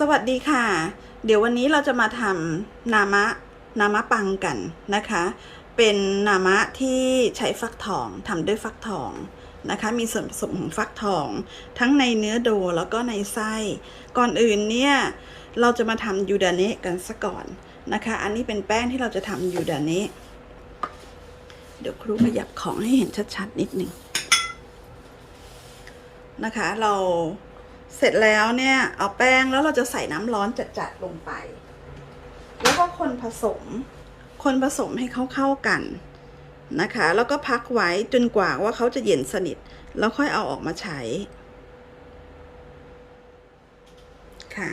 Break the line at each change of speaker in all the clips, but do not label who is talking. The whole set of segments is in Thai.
สวัสดีค่ะ เดี๋ยววันนี้เราจะมาทำนามะนามะปังกันนะคะ เป็นนามะที่ใช้ฟักทองทำด้วยฟักทองนะคะ มีส่วนผสมของฟักทอง ทั้งในเนื้อโดแล้วก็ในไส้ ก่อนอื่นเนี่ยเราจะมาทำยูดาเนะกันซะก่อนนะคะ อันนี้เป็นแป้งที่เราจะทำยูดาเนะเดี๋ยวครูขยับของให้เห็นชัดๆนิดหนึ่งนะคะ เรา เสร็จแล้วเนี่ยเอาแป้งแล้วเราจะใส่น้ำร้อนจัดๆลงไป แล้วก็คนผสม คนผสมให้เขาเข้ากันนะคะ แล้วก็พักไว้จนกว่าว่าเขาจะเย็นสนิท แล้วค่อยเอาออกมาใช้ ค่ะ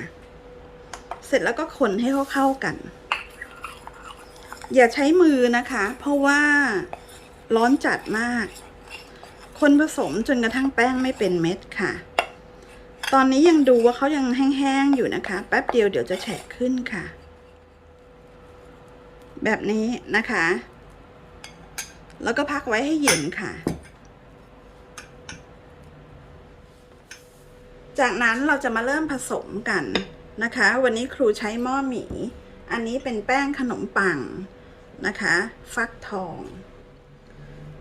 เสร็จแล้วก็คนให้เขาเข้ากัน อย่าใช้มือนะคะ เพราะว่าร้อนจัดมาก คนผสมจนกระทั่งแป้งไม่เป็นเม็ดค่ะ ตอนนี้ยังดูว่าเขายังแห้งๆอยู่นะคะ แป๊บเดียวเดี๋ยวจะแฉะขึ้นค่ะ แบบนี้นะคะ แล้วก็พักไว้ให้เย็นค่ะ จากนั้นเราจะมาเริ่มผสมกันนะคะ วันนี้ครูใช้หม้อหมี อันนี้เป็นแป้งขนมปังนะคะ ฟักทอง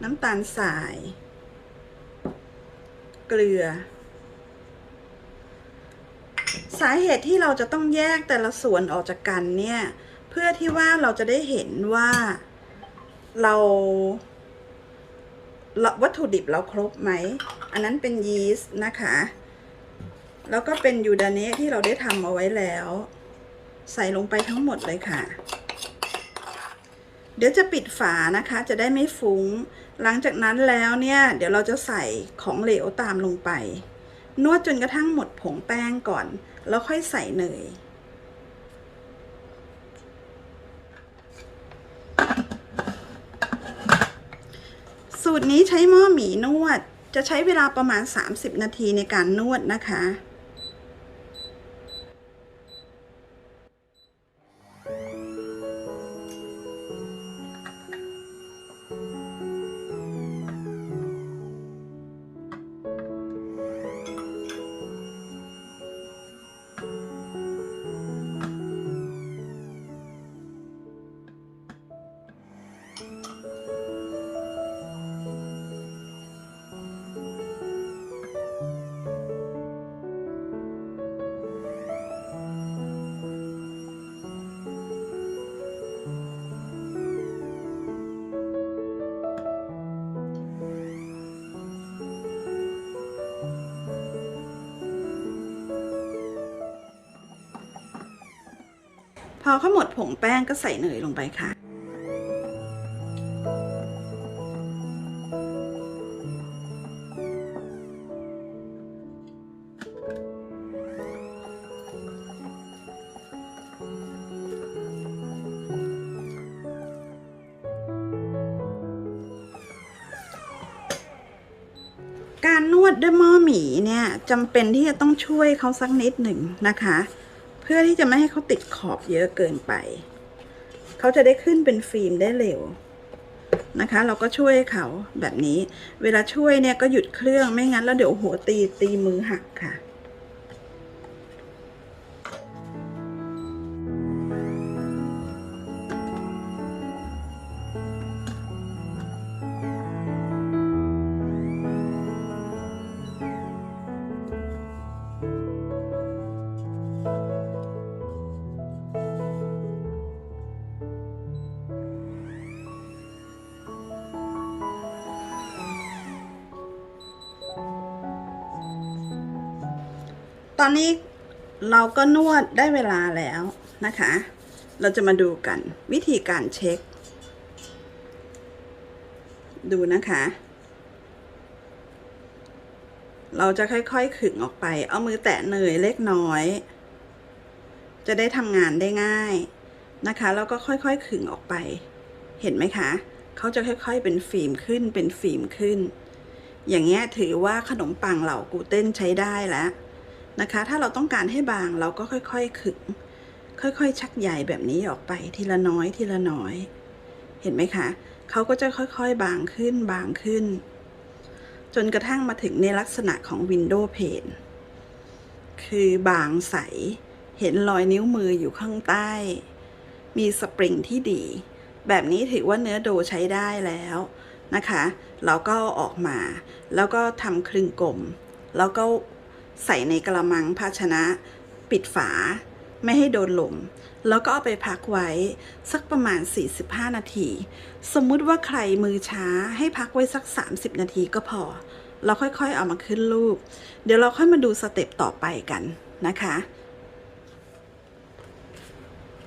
น้ำตาลทราย เกลือ สาเหตุที่เราจะต้องแยกแต่ละส่วนออกจากกันเนี่ย เพื่อที่ว่าเราจะได้เห็นว่าเราวัตถุดิบเราครบไหม อันนั้นเป็นยีสต์นะคะ แล้วก็เป็นยูดาเนะที่เราได้ทำเอาไว้แล้ว ใส่ลงไปทั้งหมดเลยค่ะ เดี๋ยวจะปิดฝานะคะ จะได้ไม่ฟุง้ง หลังจากนั้นแล้วเนี่ย เดี๋ยวเราจะใส่ของเหลวตามลงไป นวดจนกระทั่งหมดผงแป้งก่อน แล้วค่อยใส่เนย สูตรนี้ใช้หม้อหมีนวดจะใช้เวลาประมาณ 30 นาทีในการนวดนะคะ อเขาหมดผงแป้งก็ใส่เนยลงไปค่ะ การนวดด้วยหม้อหมีเนี่ยจำเป็นที่จะต้องช่วยเขาสักนิดหนึ่งนะคะ พื่อที่จะไม่ให้เขาติดขอบเยอะเกินไป เขาจะได้ขึ้นเป็นฟิล์มได้เร็วนะคะ เราก็ช่วยเขาแบบนี้ เวลาช่วยเนี่ยก็หยุดเครื่องไม่งั้นแล้วเดี๋ยวหัวตีตีมือหักค่ะ ตอนนี้เราก็นวดได้เวลาแล้วนะคะ เราจะมาดูกันวิธีการเช็ค ดูนะคะ เราจะค่อยๆขึงออกไป เอามือแตะเนยเล็กน้อย จะได้ทำงานได้ง่ายนะคะ แล้วก็ค่อยๆขึงออกไป เห็นไหมคะ เขาจะค่อยๆเป็นฟิล์มขึ้น เป็นฟิล์มขึ้น อย่างเงี้ยถือว่าขนมปังเหล่ากูเต้นใช้ได้แล้ว นะคะ ถ้าเราต้องการให้บางเราก็ค่อยๆขึง ค่อยๆ ชักใยแบบนี้ออกไปทีละน้อยทีละน้อย เห็นไหมคะเขาก็จะค่อยๆ บางขึ้นบางขึ้น จนกระทั่งมาถึงในลักษณะของ Window Pane คือบางใส เห็นรอยนิ้วมืออยู่ข้างใต้ มีสปริงที่ดี แบบนี้ถือว่าเนื้อโดใช้ได้แล้วนะคะ เราก็อออกมา แล้วก็ทำครึ่งกลม แล้วก็ ใส่ในกระมังภาชนะ ปิดฝา ไม่ให้โดนลม แล้วก็เอาไปพักไว้สักประมาณ 45 นาที สมมุติว่าใครมือช้าให้พักไว้สัก 30 นาทีก็พอ เราค่อยๆเอามาขึ้นรูป เดี๋ยวเราค่อยมาดูสเต็ปต่อไปกันนะคะ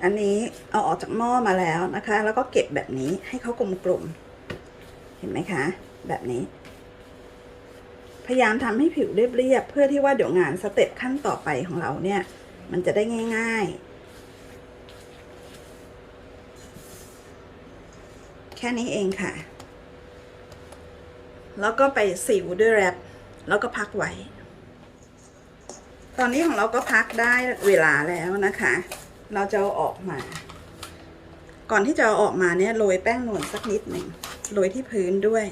อันนี้เอาออกจากหม้อมาแล้วนะคะ แล้วก็เก็บแบบนี้ให้เขากลมๆ เห็นไหมคะ แบบนี้ พยายามทำให้ผิวเรียบๆเพื่อที่ว่าเดี๋ยวงานสเต็ปขั้นต่อไปของเราเนี่ย มันจะได้ง่าย ๆ แค่นี้เองค่ะ แล้วก็ไปสิวด้วยแรปแล้วก็พักไว้ ตอนนี้ของเราก็พักได้เวลาแล้วนะคะ เราจะเอาออกมา ก่อนที่จะเอาออกมาเนี่ยโรยแป้งนวลสักนิดหนึ่งโรยที่พื้นด้วย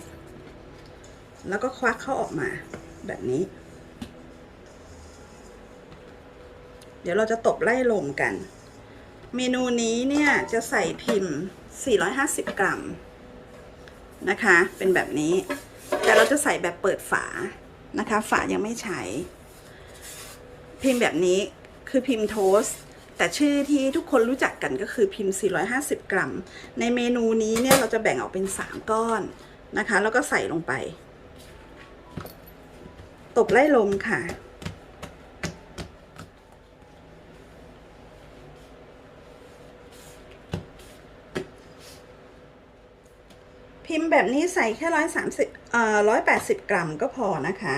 แล้วก็ควักเข้าออกมาแบบนี้ เดี๋ยวเราจะตบไล่ลมกัน เมนูนี้เนี่ยจะใส่พิมพ์ 450 กรัมนะคะ เป็นแบบนี้ แต่เราจะใส่แบบเปิดฝานะคะ ฝายังไม่ใช้ พิมพ์แบบนี้คือพิมพ์โทสแต่ชื่อที่ทุกคนรู้จักกันก็คือพิมพ์ 450 กรัม ในเมนูนี้เนี่ยเราจะแบ่งออกเป็น 3 ก้อนนะคะ แล้วก็ใส่ลงไป ตบไล่ลมค่ะ พิมพ์แบบนี้ใส่แค่ร้อยสามสิบเอ่อร้อยแปดสิบกรัมก็พอนะคะ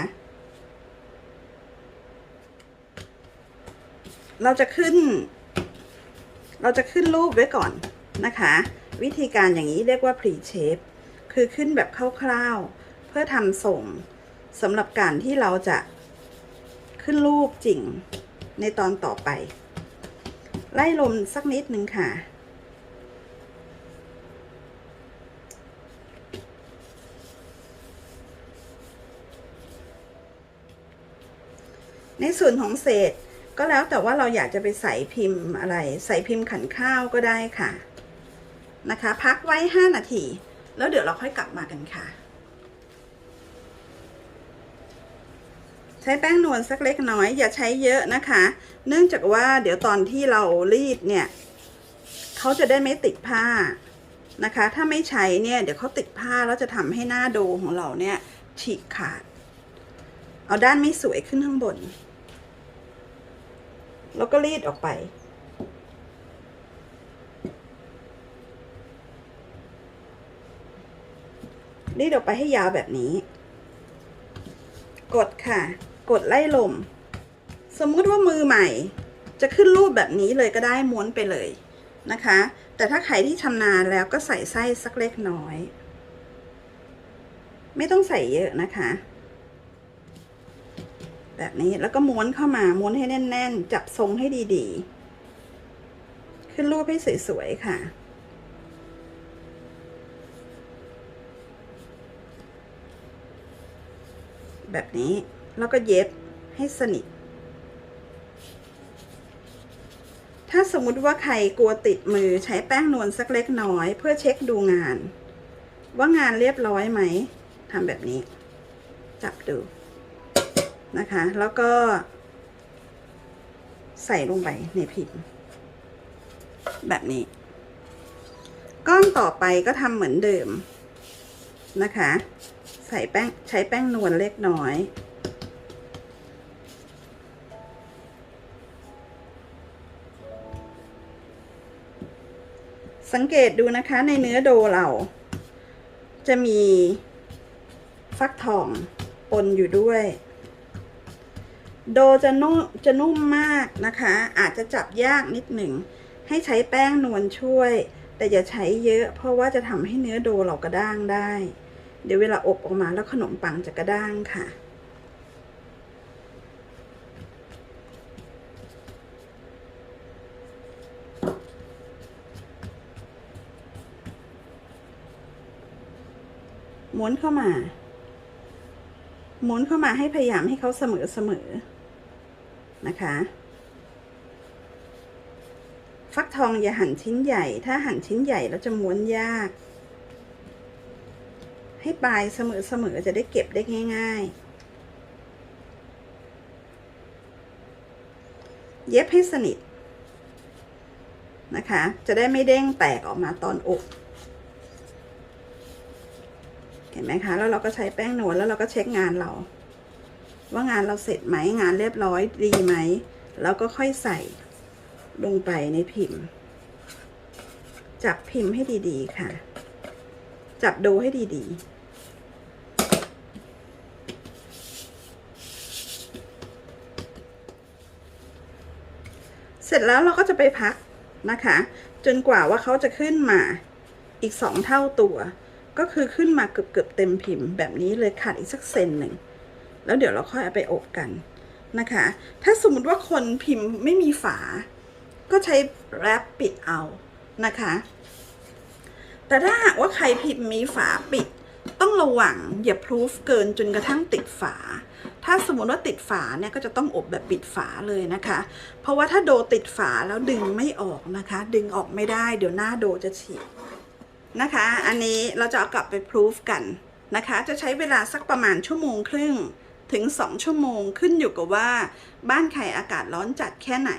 เราจะขึ้น เราจะขึ้นรูปไว้ก่อนนะคะ วิธีการอย่างนี้เรียกว่า pre shape คือขึ้นแบบคร่าวๆ เพื่อทำส่ง สำหรับการที่เราจะขึ้นรูปจริงในตอนต่อไป ไล่ลมสักนิดหนึ่งค่ะ ในส่วนของเศษก็แล้วแต่ว่าเราอยากจะไปใส่พิมพ์อะไร ใส่พิมพ์ขันข้าวก็ได้ค่ะ นะคะ พักไว้ 5 นาที แล้วเดี๋ยวเราค่อยกลับมากันค่ะ ใช้แป้งนวลสักเล็กน้อย อย่าใช้เยอะนะคะ เนื่องจากว่าเดี๋ยวตอนที่เรารีดเนี่ยเขาจะได้ไม่ติดผ้านะคะ ถ้าไม่ใช้เนี่ยเดี๋ยวเขาติดผ้าแล้วจะทำให้หน้าโดของเราเนี่ยฉีกขาด เอาด้านไม่สวยขึ้นข้างบน แล้วก็รีดออกไปรีดออกไปให้ยาวแบบนี้ กดค่ะ กดไล่ลม สมมุติว่ามือใหม่ จะขึ้นรูปแบบนี้เลยก็ได้ม้วนไปเลยนะคะ แต่ถ้าใครที่ชำนาญแล้วก็ใส่ไส้สักเล็กน้อย ไม่ต้องใส่เยอะนะคะ แบบนี้แล้วก็ม้วนเข้ามาม้วนให้แน่น ๆ จับทรงให้ดีๆ ขึ้นรูปให้สวยๆค่ะแบบนี้ แล้วก็เย็บให้สนิท ถ้าสมมุติว่าใครกลัวติดมือใช้แป้งนวลสักเล็กน้อย เพื่อเช็คดูงาน ว่างานเรียบร้อยไหมทำแบบนี้ จับดูนะคะ แล้วก็ใส่ลงไปในพิมพ์ แบบนี้ ก้อนต่อไปก็ทำเหมือนเดิมนะคะ ใส่แป้งใช้แป้งนวลเล็กน้อย สังเกตดูนะคะในเนื้อโดเรา จะมีฟักทองปนอยู่ด้วย โดจะนุ่มจะนุ่มมากนะคะ อาจจะจับยากนิดหนึ่ง ให้ใช้แป้งนวลช่วย แต่อย่าใช้เยอะ เพราะว่าจะทำให้เนื้อโดเรากระด้างได้ เดี๋ยวเวลาอบออกมาแล้วขนมปังจะกระด้างค่ะ ม้วนเข้ามาม้วนเข้ามาให้พยายามให้เขาเสมอเสมอนะคะ ฟักทองอย่าหั่นชิ้นใหญ่ ถ้าหั่นชิ้นใหญ่แล้วจะม้วนยาก ให้ปลายเสมอๆจะได้เก็บได้ง่าย ๆเย็บให้สนิทนะคะ จะได้ไม่เด้งแตกออกมาตอนอบ เห็นไหมคะ แล้วเราก็ใช้แป้งนวลแล้วเราก็เช็คงานเรา ว่างานเราเสร็จไหมงานเรียบร้อยดีไหมแล้วก็ค่อยใส่ลงไปในพิมพ์ จับพิมพ์ให้ดีๆค่ะ จับดูให้ดีๆเสร็จแล้วเราก็จะไปพักนะคะ จนกว่าว่าเขาจะขึ้นมาอีกสองเท่าตัว ก็คือขึ้นมาเกือบๆเต็มพิมพ์แบบนี้เลยขาดอีกสักเซนหนึ่ง แล้วเดี๋ยวเราค่อยเอาไปอบกันนะคะ ถ้าสมมติว่าคนพิมพ์ไม่มีฝา ก็ใช้แรปปิดเอานะคะ แต่ถ้าหากว่าใครพิมพ์มีฝาปิด ต้องระวังอย่าพรูฟเกินจนกระทั่งติดฝา ถ้าสมมติว่าติดฝาเนี่ยก็จะต้องอบแบบปิดฝาเลยนะคะ เพราะว่าถ้าโดติดฝาแล้วดึงไม่ออกนะคะ ดึงออกไม่ได้เดี๋ยวหน้าโดจะฉีก นะคะ อันนี้เราจะเอากลับไปพรูฟกันนะคะ จะใช้เวลาสักประมาณชั่วโมงครึ่งถึง 2 ชั่วโมงขึ้นอยู่กับว่า บ้านใครอากาศร้อนจัดแค่ไหน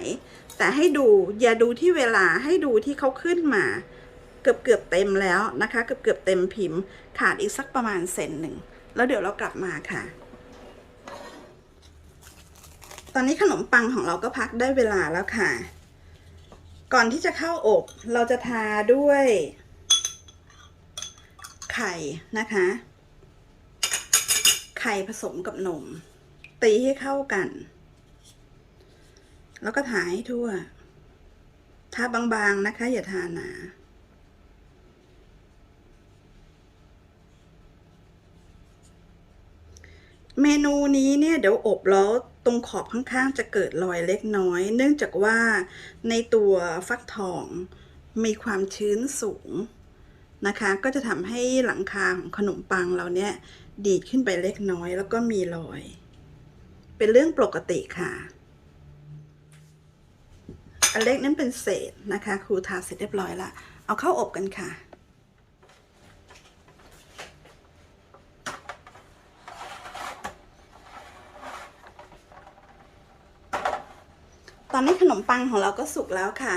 แต่ให้ดูอย่าดูที่เวลาให้ดูที่เขาขึ้นมา เกือบเกือบเต็มแล้วนะคะ เกือบเกือบเต็มพิมพ์ ขาดอีกสักประมาณเซนหนึ่ง แล้วเดี๋ยวเรากลับมาค่ะ ตอนนี้ขนมปังของเราก็พักได้เวลาแล้วค่ะ ก่อนที่จะเข้าอบเราจะทาด้วย ไข่นะคะ ไข่ผสมกับนม ตีให้เข้ากัน แล้วก็ทายให้ทั่ว ทาบางๆนะคะ อย่าทาหนาเมนูนี้เนี่ยเดี๋ยวอบแล้วตรงขอบข้างๆ จะเกิดรอยเล็กน้อย เนื่องจากว่าในตัวฟักทองมีความชื้นสูง นะคะ ก็จะทำให้หลังคาของขนมปังเราเนี่ยดีดขึ้นไปเล็กน้อยแล้วก็มีรอย เป็นเรื่องปกติค่ะ อันเล็กนั้นเป็นเศษนะคะครูทาเสร็จเรียบร้อยละเอาเข้าอบกันค่ะตอนนี้ขนมปังของเราก็สุกแล้วค่ะ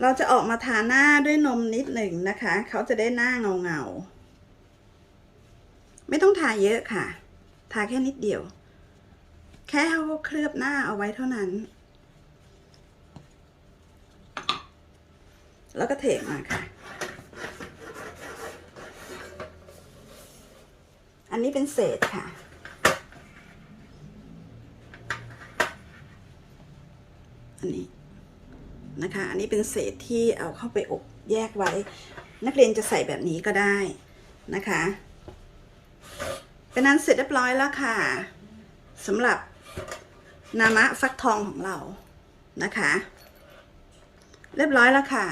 เราจะออกมาทาหน้าด้วยนมนิดหนึ่งนะคะ เขาจะได้หน้าเงาเงาๆไม่ต้องทาเยอะค่ะ ทาแค่นิดเดียว แค่เขาเคลือบหน้าเอาไว้เท่านั้น แล้วก็เทมาค่ะ อันนี้เป็นเศษค่ะอันนี้ นะคะ อันนี้เป็นเศษที่เอาเข้าไปอบแยกไว้ นักเรียนจะใส่แบบนี้ก็ได้นะคะ เป็นนั้นเสร็จเรียบร้อยแล้วค่ะสำหรับนามะฟักทองของเรานะคะ เรียบร้อยแล้วค่ะ